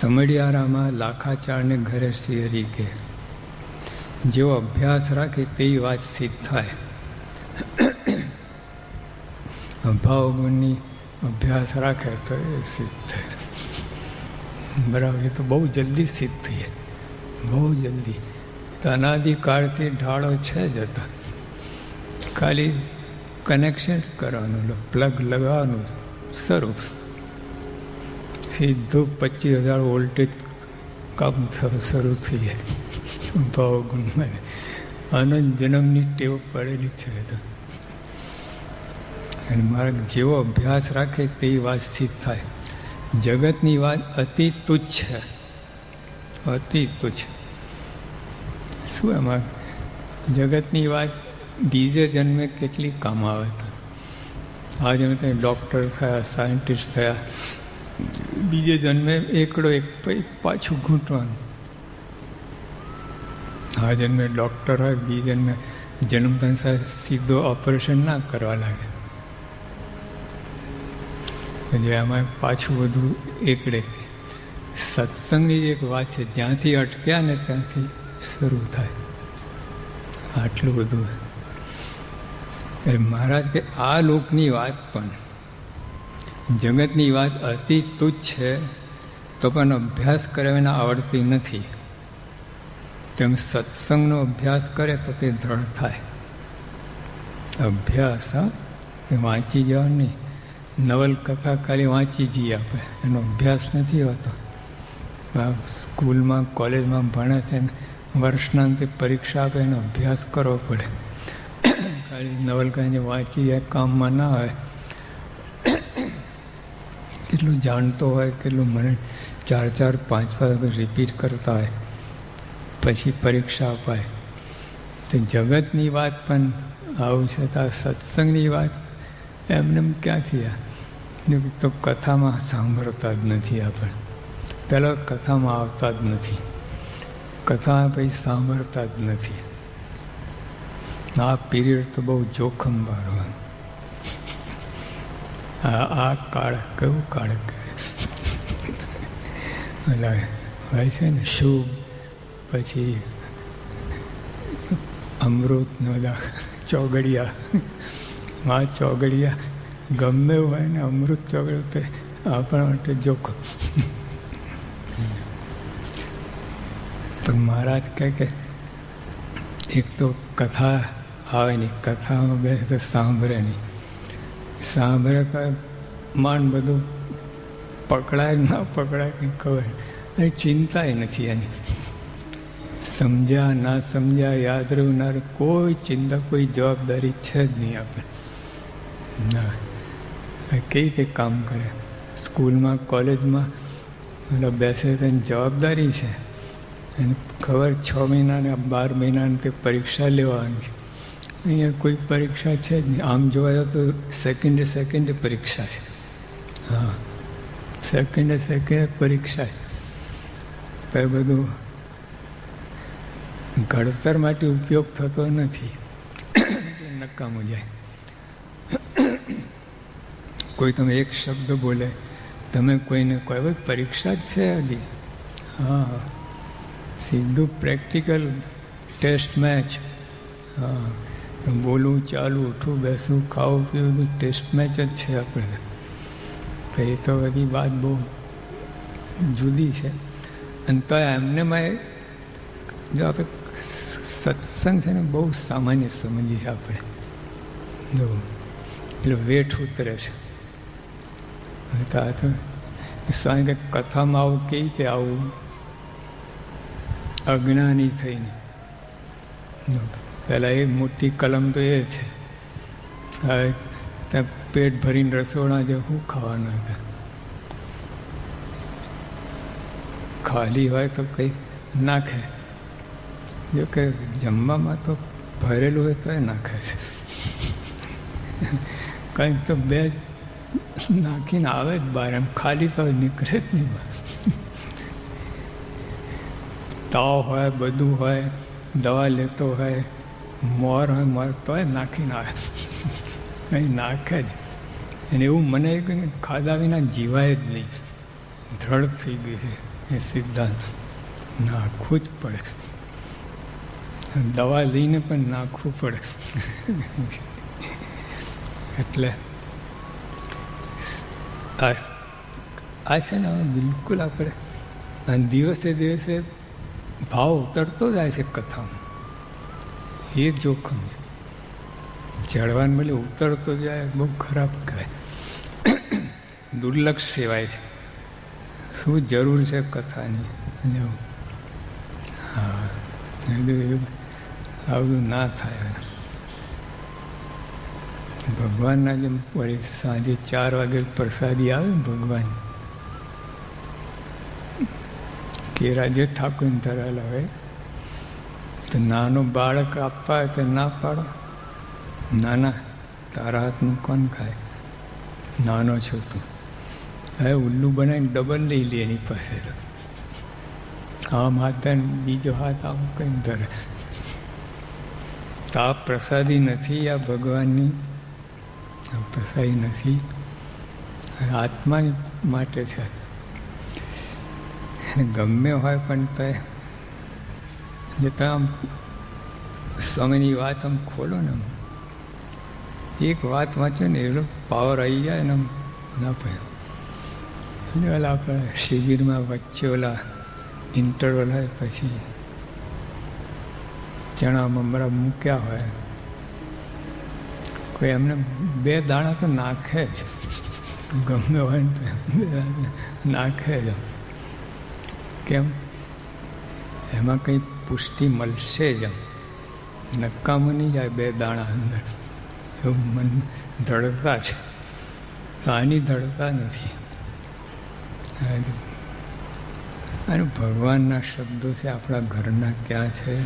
સમડિયારામાં લાખાચારને ઘરે શિયરી કે. જેવો અભ્યાસ રાખે તેવી વાત સિદ્ધ થાય. અભાવ ગુણની અભ્યાસ રાખે તો એ સિદ્ધ થાય. બરાબર, એ તો બહુ જલ્દી સિદ્ધ થઈ બહુ જલ્દી. તો અનાદિકાળથી ઢાળો છે જ હતો. ખાલી કનેક્શન કરવાનું પ્લગ લગાવવાનું શરૂ સીધું પચીસ હજાર વોલ્ટેજ કામ શરૂ થઈ જાય. ભાવ ગુણમાં. આનંદ જન્મની ટેવ પડેલી છે અને મારા જેવો અભ્યાસ રાખે તે વાત સ્થિત થાય. જગતની વાત અતિ તુચ્છ. છે અતિ તુચ્છ. શું એમાં જગતની વાત બીજે જન્મે કેટલી કામ આવે તો. અમે ડૉક્ટર થયા સાયન્ટિસ્ટ થયા બીજે જન્મે એકડો એક પછી ઘૂંટવાનું. આ જન્મે ડૉક્ટર હોય બીજે જન્મે જન્મતા સાથે સીધો ઓપરેશન ના કરવા લાગે. જે આમાં પાછું બધું એકડે સત્સંગની એક વાત છે, જ્યાંથી અટક્યા ને ત્યાંથી શરૂ થાય. આટલું બધું. એટલે મહારાજ કે આ લોકની વાત પણ જગતની વાત અતિ તુચ્છ છે, તો પણ અભ્યાસ કરે વિના આવડતી નથી. તેમ સત્સંગનો અભ્યાસ કરે તો તે દ્રઢ થાય. અભ્યાસ, હા? એ વાંચી જવાની નવલકથા ખાલી વાંચી જઈએ આપણે એનો અભ્યાસ નથી હોતો. સ્કૂલમાં, કોલેજમાં ભણે છે વર્ષના અંતે પરીક્ષા આપે, એનો અભ્યાસ કરવો પડે. ખાલી નવલકથા વાંચી જાય, કામમાં ના આવે. કેટલું જાણતો હોય, કેટલું મને ચાર ચાર, પાંચ વાર રિપીટ કરતા હોય, પછી પરીક્ષા અપાય. તો જગતની વાત પણ આવું છે તો આ સત્સંગની વાત એમને ક્યાંથી આ? તો કથામાં સાંભળતા જ નથી આપણે. પહેલાં કથામાં આવતા જ નથી. કથા પછી સાંભળતા જ નથી. આ પીરિયડ તો બહુ જોખમ વાળો આ કાળ કયું કાળ કહેવાય? હોય છે ને, શુભ, પછી અમૃત બધા ચોગડિયા આ ચોગડિયા, ગમે એવું હોય ને અમૃત ચોગડ્યું, તે આપણા માટે જોખમ. તો મહારાજ કહે કે, એક તો કથા આવે નહીં, કથામાં તો સાંભળે નહીં. સાંભળે તો માંડ બધું પકડાય ના પકડાય કંઈ ખબર. એ ચિંતાય નથી એની. સમજ્યા, ના સમજ્યા, યાદ રહેનાર કોઈ ચિંતા, કોઈ જવાબદારી છે જ નહીં આપણે ના. કઈ રીતે કામ કરે? સ્કૂલમાં, કોલેજમાં, મતલબ બેસે તેની જવાબદારી છે. એને ખબર છ મહિનાને, બાર મહિનાને તે પરીક્ષા લેવાની છે. અહીંયા કોઈ પરીક્ષા છે જ નહીં. આમ જોવા તો સેકન્ડે સેકન્ડે પરીક્ષા છે. હા. સેકન્ડે સેકન્ડે પરીક્ષા છે. કંઈ બધું ઘડતર માટે ઉપયોગ થતો નથી. નકામું જાય. કોઈ તમે એક શબ્દ બોલે, તમે કોઈને કોઈ પરીક્ષા જ છે હજી. હા. સીધું પ્રેક્ટિકલ ટેસ્ટ મેચ. હા. તો બોલવું ચાલવું ઉઠવું બેસવું ખાવું પીવું બધું ટેસ્ટ મેચ જ છે આપણે એ તો બધી વાત બહુ જુદી છે. અને તો એમને મેં જો આપણે સત્સંગ છે ને, બહુ સામાન્ય સમજીએ આપણે. જો, એટલે વેઠ ઉતરે છે. તો આ તો કે કથામાં આવું કેવી રીતે આવું? અજ્ઞાની થઈને. પહેલાં એ મોટી કલમ તો એ છે. હવે ત્યાં પેટ ભરીને રસોડા જે શું ખાવાના હતા? ખાલી હોય તો કંઈ નાખે. જો કે જમવામાં તો ભરેલું હોય તો એ નાખે છે. કંઈક તો બે નાખીને આવે જ બહાર, એમ ખાલી તો નીકળે જ નહીં બહાર. તાવ હોય, બધું હોય, દવા લેતો હોય મોર હોય, મોર તોય નાખીને નાખે કંઈ નાખે જ. અને એવું મને ખાધા વિના જીવાય જ નહીં. દ્રઢ થઈ ગઈ છે એ સિદ્ધાંત. નાખવું જ પડે. દવા લઈને પણ નાખવું પડે. એટલે આ છે ને બિલકુલ આપણે દિવસે દિવસે ભાવ ઉતરતો જાય છે કથામાં. એ જોખમ છે. ચડવાને બદલે ઉતરતો જાય, બહુ ખરાબ કહેવાય. દુર્લક્ષ સેવાય છે. શું જરૂર છે કથાની? એવું. હા એવું આ ના થાય ભગવાનના જેમ પડે, સાંજે ચાર વાગે પ્રસાદી આવે ભગવાન કેરા જે ઠાકોર ધરાયેલા હોય તો નાનો બાળક આપવા હોય તો ના પાડો. ના ના તારા હાથનું કોણ ખાય? નાનો છો તું. હવે ઉલ્લુ બનાવીને ડબલ લઈ લે એની પાસે તો. આમ હાથ બીજો હાથ આમ કંઈ ધરે. આ પ્રસાદી નથી, આ ભગવાનની. આ પ્રસાદી નથી. આત્માની માટે છે. ગમે હોય પણ તો જે તમે આમ સ્વામીની વાત આમ ખોલો ને એક વાત વાંચો ને એટલો પાવર આવી જાય ને આમ ના પડે. અને ઓલા આપણે શિબિરમાં વચ્ચે ઓલા ઇન્ટરવલ હોય પછી ચણા મમરા મૂક્યા હોય. કોઈ એમને બે દાણા તો નાખે જ. ગમે હોય ને નાખે જ. કેમ? એમાં કંઈ પુષ્ટિ મળશે જ નક્કામાં નહીં જાય બે દાણા અંદર. એવું મન ધડકતા છે. તો આની ધડકા નથી. અને ભગવાનના શબ્દો છે આપણા ઘરના ક્યાં છે?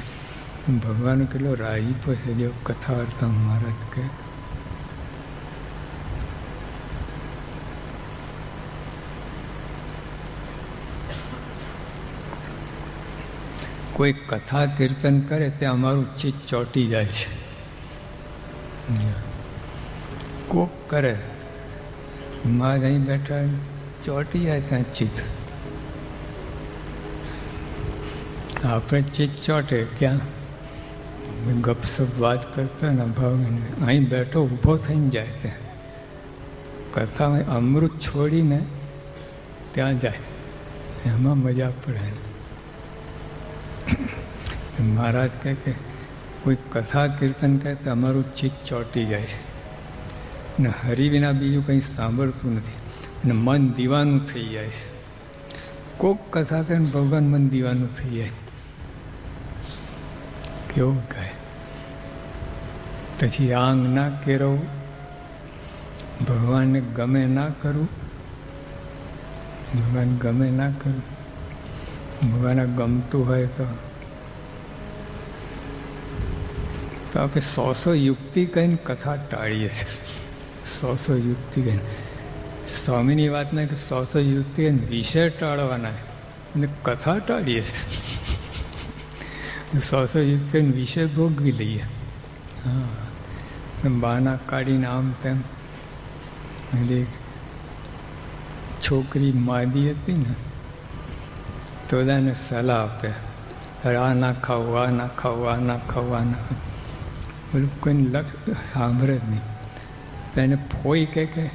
ભગવાન કેટલો રાજીપો છે જો કથા વાર્તા મહારાજ કે કોઈ કથા કીર્તન કરે, તે અમારું ચિત્ત ચોંટી જાય છે. કોક કરે માં અહીં બેઠા ચોંટી જાય ત્યાં ચિત્ત. આપણે ચિત્ત ચોંટે ક્યાં? ગપસપ વાત કરતા ને ભાવ અહીં બેઠો, ઊભો થઈને જાય ત્યાં. કથામાં અમૃત છોડીને ત્યાં જાય. એમાં મજા પડે મહારાજ કહે કે કોઈ કથા કીર્તન કહે તો અમારું ચિત્ત ચોંટી જાય છે. ને હરિ વિના બીજું કંઈ સાંભળતું નથી. અને મન દીવાનું થઈ જાય છે. કોક કથા કહે ને ભગવાન મન દીવાનું થઈ જાય. કેવું કહે? પછી આંગ ના કેરવું ભગવાનને ગમે ના કરવું ભગવાન ગમે ના કરવું ભગવાનને ગમતું હોય તો તો આપણે સો સો યુક્તિ કહીને કથા ટાળીએ છીએ સો સો યુક્તિ કહીને સ્વામીની વાત નહીં કે સો સો યુક્તિ કહીને વિષય ટાળવાના અને કથા ટાળીએ છીએ સો સો યુક્તિ કહીને વિષય ભોગવી લઈએ હા બહાના કાઢીને આમ તેમ એટલે છોકરી માદી હતી ને તો બધાને સલાહ આપે આ ના ખાવું આ ના ખાવું આ ના ખાવું આ ના ખાવું પેલું કોઈને લક્ષ સાંભળે જ નહીં. એને ફોઈ કહે કે,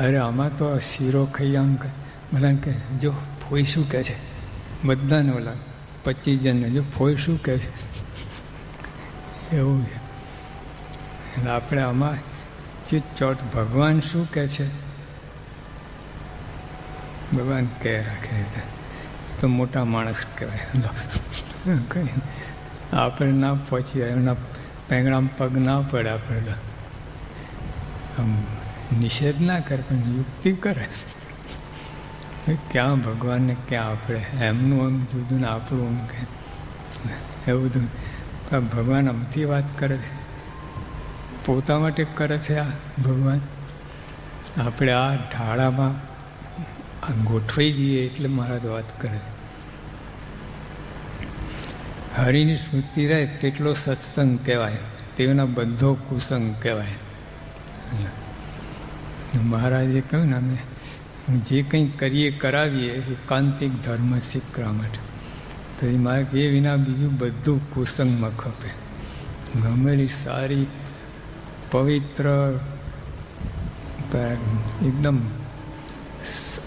અરે, આમાં તો શીરો ખાઈ આમ કહે. બધાને કહે, જો ફોઈ શું કહે છે? બધાને ઓલા પચીસ જણને, જો ફોઈ શું કહે છે? એવું છે. એટલે આપણે આમાં ચિત્ત ચોટ ભગવાન શું કહે છે? ભગવાન કહે, રાખે તો મોટા માણસ કહેવાય. આપણે ના પહોંચી એમના પેંગડામાં પગ ના પડે આપણે આમ નિષેધ ના કરે, પણ યુક્તિ કરે. ક્યાં ભગવાનને ક્યાં આપણે? એમનું આમ જુદું ને આપણું આમ કે એવું બધું. ભગવાન અમથી વાત કરે છે? પોતા માટે કરે છે આ ભગવાન? આપણે આ ઢાળામાં ગોઠવાઈ જઈએ એટલે મહારાજ વાત કરે છે. હરિની સ્મૃતિ રહે તેટલો સત્સંગ કહેવાય, તેના બધો કુસંગ કહેવાય. મહારાજે કહ્યું ને અમે જે કંઈ કરીએ કરાવીએ એકાંતિક ધર્મ શીખવા માટે. તો એ માર્ગ એ વિના બીજું બધું કુસંગમાં ખપે. ગમેલી સારી, પવિત્ર એકદમ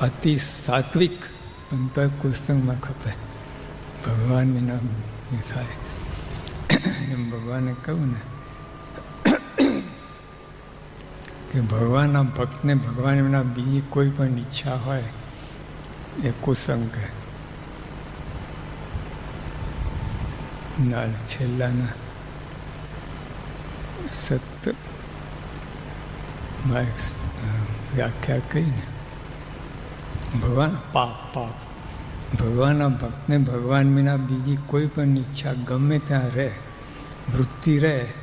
અતિ સાત્વિક, પણ તો કુસંગમાં ખપે. ભગવાન વિના એ થાય. એમ ભગવાને કહ્યું ને કે ભગવાનના ભક્તને ભગવાન એમના બીજી કોઈ પણ ઈચ્છા હોય, એ કુસંગ છેલ્લાના સત વ્યાખ્યા કહીને ભગવાન પાપ પાપ ભગવાનના ભક્તને ભગવાન વિના બીજી કોઈ પણ ઈચ્છા ગમે ત્યાં રહે, વૃત્તિ રહે,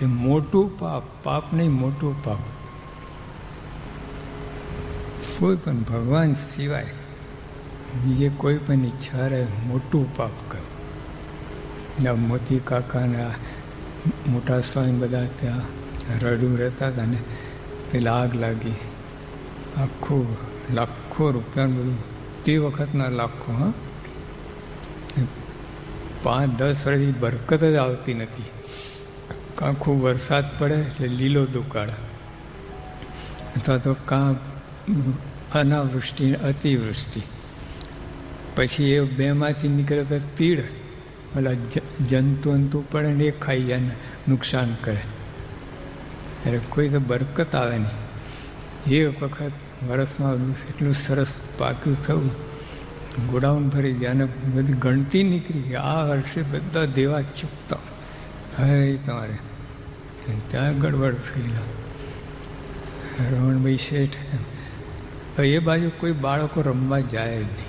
એ મોટું પાપ પાપ નહીં, મોટું પાપ. કોઈ પણ ભગવાન સિવાય બીજે કોઈ પણ ઈચ્છા રહે, મોટું પાપ કહ્યું મોતી કાકાના મોટા સ્વામી બધા ત્યાં રડું રહેતા હતા ને પેલા આગ લાગી. આખું લાખો રૂપિયાનું બધું તે વખતના લાખો, હા. પાંચ, દસ વર્ષથી બરકત જ આવતી નથી. કાં ખૂબ વરસાદ પડે એટલે લીલો દુકાળ. અથવા તો કાં અનાવૃષ્ટિ, અતિવૃષ્ટિ. પછી એ બેમાંથી નીકળે તો તીડ. ઓલા જંતુ અંતુ પડે ને એ ખાઈ જાય નુકસાન કરે. ત્યારે કોઈ તો બરકત આવે નહીં. એક વખત વરસમાં એટલું સરસ પાક્યું થયું. ગોડાઉન ભરી ગયા બધી ગણતી નીકળી. આ વર્ષે બધા દેવા ચૂકતા. હવે તમારે ત્યાં ગડબડ થયેલા. રમણભાઈ શેઠ એ બાજુ કોઈ બાળકો રમવા જાય જ નહીં.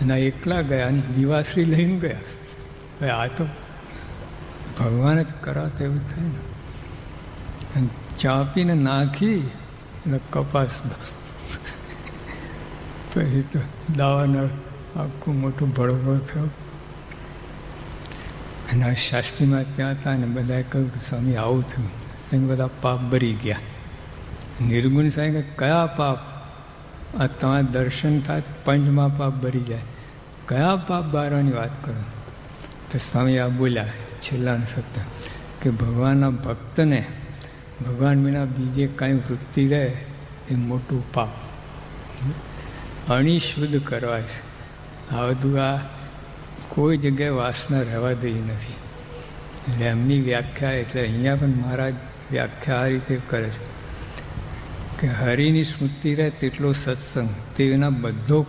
અને એકલા ગયા અને દિવાશ્રી લઈને ગયા. આ તો ભગવાન જ કરાવતા એવું થાય ને. ચા પીને નાખી અને કપાસ પછી તો દાવાનળ આખું મોટું ભડકો થયો. અને શાસ્ત્રીમાં ત્યાં હતા ને બધાએ કહ્યું કે, સ્વામી, આવું થયું. સ્વામી બધા પાપ ભરી ગયા. નિર્ગુણ સાહેબ કયા પાપ? આ તમારા દર્શન થાય પંચમાં પાપ ભરી જાય. કયા પાપ બારવાની વાત કરો? તો સ્વામી આ બોલ્યા છેલ્લા સત્ય, કે ભગવાનના ભક્તને ભગવાન વિના બીજે કાંઈ વૃત્તિ રહે એ મોટું પાપ. અણિશુદ્ધ કરવા છે. આ બધું આ કોઈ જગ્યાએ વાસના રહેવા દઈ નથી. એટલે એમની વ્યાખ્યા એટલે અહીંયા પણ મહારાજ વ્યાખ્યા આ રીતે કરે છે કે હરિની સ્મૃતિ રહે તેટલો સત્સંગ. તેના બધો